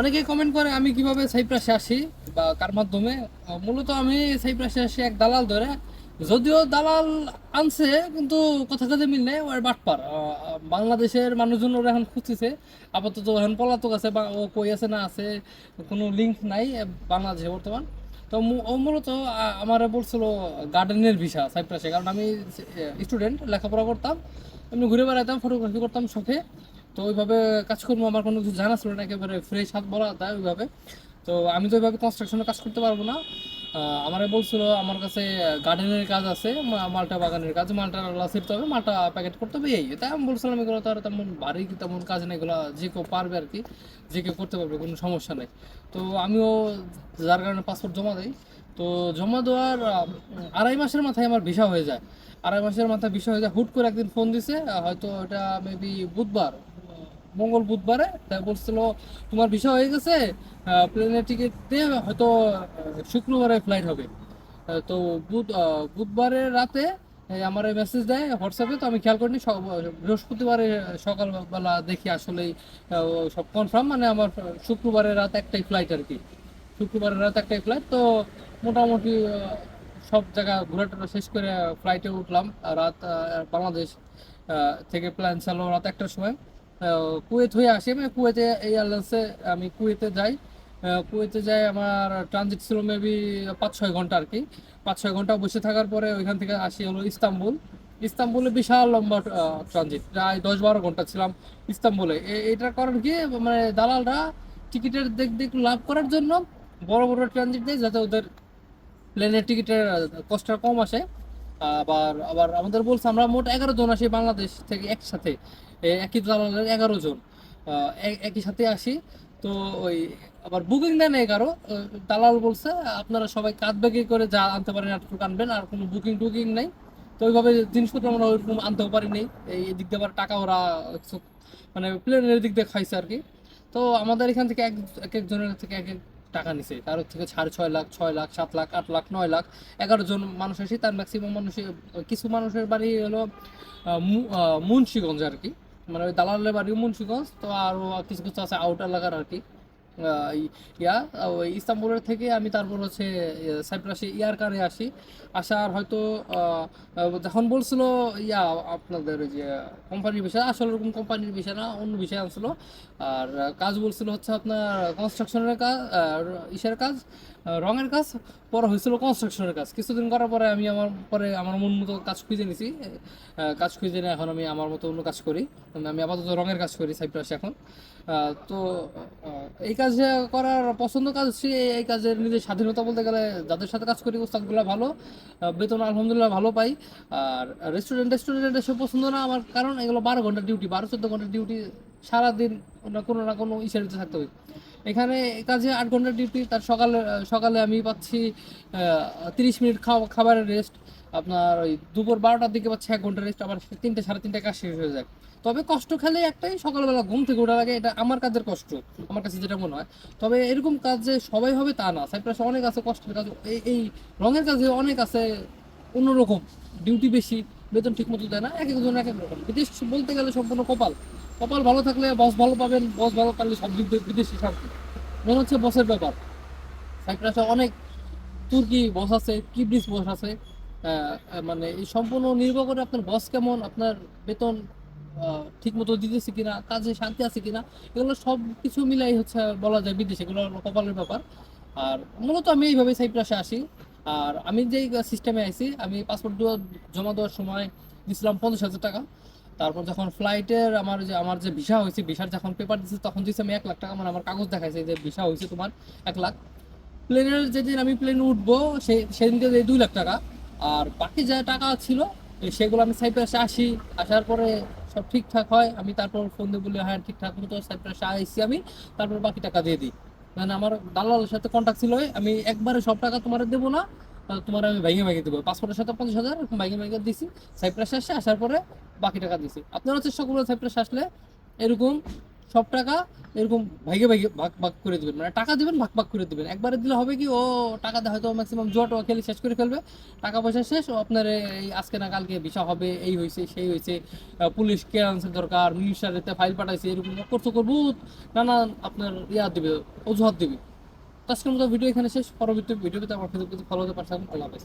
অনেকেই কমেন্ট করে, আমি কীভাবে সাইপ্রাসে আসি বা কার মাধ্যমে? মূলত আমি সাইপ্রাসে আসি এক দালাল ধরে। যদিও দালাল আনছে, কিন্তু কথা কাজে মিল নেই ওর বাটপার। বাংলাদেশের মানুষজন ওরা এখন খুঁজতেছে। আপাতত এখন পলাতক আছে বা ও কই আছে না আছে, কোনো লিঙ্ক নাই বাংলাদেশে বর্তমান। তো ও মূলত আমার বলছিল গার্ডেনের ভিসা সাইপ্রাসে কারণ আমি স্টুডেন্ট লেখাপড়া করতাম। এমনি ঘুরে বেড়াতাম ফটোগ্রাফি করতাম শখে। তো ওইভাবে কাজকর্ম আমার কোনো কিছু জানা ছিল না, একেবারে ফ্রেশ হাত বলা যায় ওইভাবে। তো আমি তো ওইভাবে কনস্ট্রাকশনে কাজ করতে পারব না। আমারে বলছিল আমার কাছে গার্ডেনের কাজ আছে মালটা বাগানের কাজ, মালটা ছিটতে হবে, মালটা প্যাকেট করতে হবে, এই তাই আমি বলছিলাম এগুলো তো আর তেমন বাড়ি তেমন কাজ নেই, এগুলো যে কেউ পারবে আর কি, যে কেউ করতে পারবে, কোনো সমস্যা নেই। তো আমিও যার কারণে পাসপোর্ট জমা দিই। তো জমা দেওয়ার আড়াই মাসের মাথায় আমার ভিসা হয়ে যায়। আড়াই মাসের মাথায় ভিসা হয়ে যায়, হুট করে একদিন ফোন দিছে হয়তো এটা মেবি বুধবার। মঙ্গল বুধবারে। তাই বলছিল, তোমার ভিসা হয়ে গেছে প্লেনের টিকিট দিয়ে হয়তো শুক্রবারে ফ্লাইট হবে। তো বুধ বুধবারে রাতে আমার মেসেজ দেয় হোয়াটসঅ্যাপে তো আমি খেয়াল করিনি বৃহস্পতিবারে সকালবেলা দেখি আসলেই সব কনফার্ম মানে আমার, শুক্রবারে রাত একটাই ফ্লাইট আর কি। শুক্রবারের রাত একটাই ফ্লাইট তো মোটামুটি সব জায়গা ঘোরাটোরা শেষ করে ফ্লাইটে উঠলাম। রাত বাংলাদেশ থেকে প্ল্যান চালো রাত একটার সময়। কুয়েত হয়ে আসি আমি। কুয়েতে এয়ারলাইন্সে আমি কুয়েতে যাই। কুয়েতে যাই আমার ট্রানজিট ছিল মেবি পাঁচ ছয় ঘণ্টা আর কি। পাঁচ ছয় ঘণ্টা বসে থাকার পরে ওইখান থেকে আসি হলো ইস্তাম্বুল। ইস্তাম্বুলে বিশাল লম্বা ট্রানজিট প্রায় দশ বারো ঘণ্টা ছিলাম ইস্তাম্বুলে। এটার কারণ কি? মানে দালালরা টিকিটের দিয়ে একটু লাভ করার জন্য বড় বড় ট্রানজিট দেয় যাতে ওদের প্লেনের টিকিটের কষ্টটা কম আসে। আবার আবার আমাদের বলছে আমরা মোট এগারো জন আসি বাংলাদেশ থেকে একসাথে। একই দালালের এগারো জন। এক- একই সাথে আসি। তো ওই, আবার বুকিং দেয় না এগারো দালাল বলছে, আপনারা সবাই কাঁধ ব্যাগে করে যা আনতে পারেন এতটুকু আনবেন, আর কোনো বুকিং টুকিং নেই। তো ওইভাবে জিনিসপত্র আমরা ওইরকম আনতেও পারি নেই এই দিক দিয়ে আবার টাকা ওরা মানে প্লেনের দিক দিয়ে খাইছে আর কি। তো আমাদের এখান থেকে এক একজনের থেকে এক এক টাকা নিছে। তার থেকে সাড়ে ছয় লাখ ছয় লাখ, সাত লাখ, আট লাখ, নয় লাখ, এগারো জন মানুষ এসে তার ম্যাক্সিমাম মানুষের কিছু মানুষের বাড়ি হলো মুন্সীগঞ্জ আর কি। মানে ওই দালালের বাড়ি মুন্সিগঞ্জ, তো আরও কিছু কিছু আছে আউট এলাকার আর কি। ইয়া ইস্তাম্বুলের থেকে আমি তারপর হচ্ছে সাইপ্রাসে ইয়ার কারে আসি। আসার হয়তো যখন বলছিল, ইয়া, আপনাদের ওই যে কোম্পানির বিষয়, আসলে ওরকম কোম্পানির বিষয় না, অন্য বিষয় আনছিল। আর কাজ বলছিল হচ্ছে আপনার কনস্ট্রাকশনের কাজ ইসের কাজ রঙের কাজ, পরে হয়েছিল কনস্ট্রাকশনের কাজ। কিছুদিন করার পরে আমি আমার, পরে আমার মন মতো কাজ খুঁজে নিছি। কাজ খুঁজে নিয়ে এখন আমি আমার মতো অন্য কাজ করি। আমি আপাতত রঙের কাজ করি সাইপ্রাসে এখন। তো এই কাজ করার পছন্দ কাজ হচ্ছে এই- কাজের নিজের স্বাধীনতা বলতে গেলে যাদের সাথে কাজ করি, ওস্তাদগুলো ভালো। বেতন আলহামদুলিল্লাহ ভালো পাই। আর রেস্টুরেন্ট রেস্টুরেন্ট এসব পছন্দ না আমার কারণ এগুলো বারো ঘণ্টা ডিউটি বারো, চোদ্দ ঘণ্টা ডিউটি সারাদিন কোনো না কোনো ইসের ভিতরে থাকতে হবে এখানে কাজে আট ঘণ্টা ডিউটি তার সকালে সকালে আমি পাচ্ছি তিরিশ মিনিট খাওয়া খাবারের রেস্ট আপনার ওই দুপুর বারোটার দিকে পাচ্ছি এক ঘণ্টা রেস্ট আবার তিনটে, সাড়ে তিনটে কাজ শেষ হয়ে যায়। তবে কষ্ট খেলে একটাই, সকালবেলা ঘুম থেকে ওঠার আগে এটা আমার কাজের কষ্ট, আমার কাছে যেটা মনে হয়। তবে এরকম কাজ যে সবাই হবে তা না, সাইপ্রাসে অনেক আছে কষ্টের কাজ, এই এই রঙের কাজে অনেক আছে অন্যরকম, ডিউটি বেশি, বেতন ঠিক মতো দেয় না, এক একজন এক এক রকম। বিদেশ বলতে গেলে সম্পূর্ণ কপাল। কপাল ভালো থাকলে বস ভালো পাবেন, বস ভালো পারলে সব দিক বিদেশি শান্তি। মনে হচ্ছে বসের ব্যাপার। সাইপ্রাসে অনেক তুর্কি বস আছে কিবরিস বস আছে মানে এই সম্পূর্ণ নির্ভর করে আপনার বস কেমন, আপনার বেতন ঠিক মতো দিতেছে কিনা, কাজে শান্তি আছে কিনা, এগুলো সব কিছু মিলাই হচ্ছে বলা যায় বিদেশে, এগুলো কপালের ব্যাপার। আর মূলত আমি এইভাবে সাইপ্রাসে আসি। আর আমি যেই সিস্টেমে আইছি, আমি পাসপোর্ট দেওয়া, জমা দেওয়ার সময় দিয়েছিলাম পঞ্চাশ হাজার টাকা। তারপর যখন ফ্লাইটের আমার যে আমার যে ভিসা হয়েছে ভিসার যখন পেপার দিয়েছি তখন দিয়েছি আমি এক লাখ টাকা মানে আমার কাগজ দেখাইছে যে ভিসা হয়েছে তোমার এক লাখ। প্লেনের যেদিন আমি প্লেনে উঠবো সেই সেদিনকে যে দুই লাখ টাকা। আর বাকি যা টাকা ছিল, সেগুলো আমি সাইপ্রাসে আসি। আসার পরে সব ঠিকঠাক হয়, আমি তারপর ফোন দিয়ে বলি হ্যাঁ ঠিকঠাক মতো সাইপ্রাসে আইসি আমি। তারপর বাকি টাকা দিয়ে দিই। মানে আমার দালালের সাথে কন্ট্যাক্ট ছিল, আমি একবারে সব টাকা তোমার দেবো না তোমার আমি ভেঙে ভেঙে দেবো। পাসপোর্টের সাথে পঞ্চাশ হাজার ভেঙে ভেঙে দিছি। সাইপ্রাস আসে আসার পরে বাকি টাকা দিছি। আপনারা চেষ্টা করবেন সাইপ্রাস আসলে এরকম সব টাকা এরকম ভাগে ভাগে ভাগ ভাগ করে দিবেন। মানে টাকা দিবেন, ভাগ ভাগ করে দিবেন। একবারে দিলে হবে কি, ও টাকা দিয়ে হয়তো ম্যাক্সিমাম জুয়া টুয়া খেলে শেষ করে ফেলবে। টাকা পয়সা শেষ, ও আপনার এই আজকে না কালকে ভিসা হবে, এই হয়েছে সেই হয়েছে পুলিশ ক্লিয়ারেন্সের দরকার মিনিস্টারেতে ফাইল পাঠাইছে, এরকম করতে করব নানান আপনার ইয়া দিবে, অজুহাত দিবে। আজকের মতো ভিডিও এখানে শেষ। পরবর্তী ভিডিওতে আমার ফেসবুকে ফলো করতে পারছেন। আল্লাহ হাফেজ।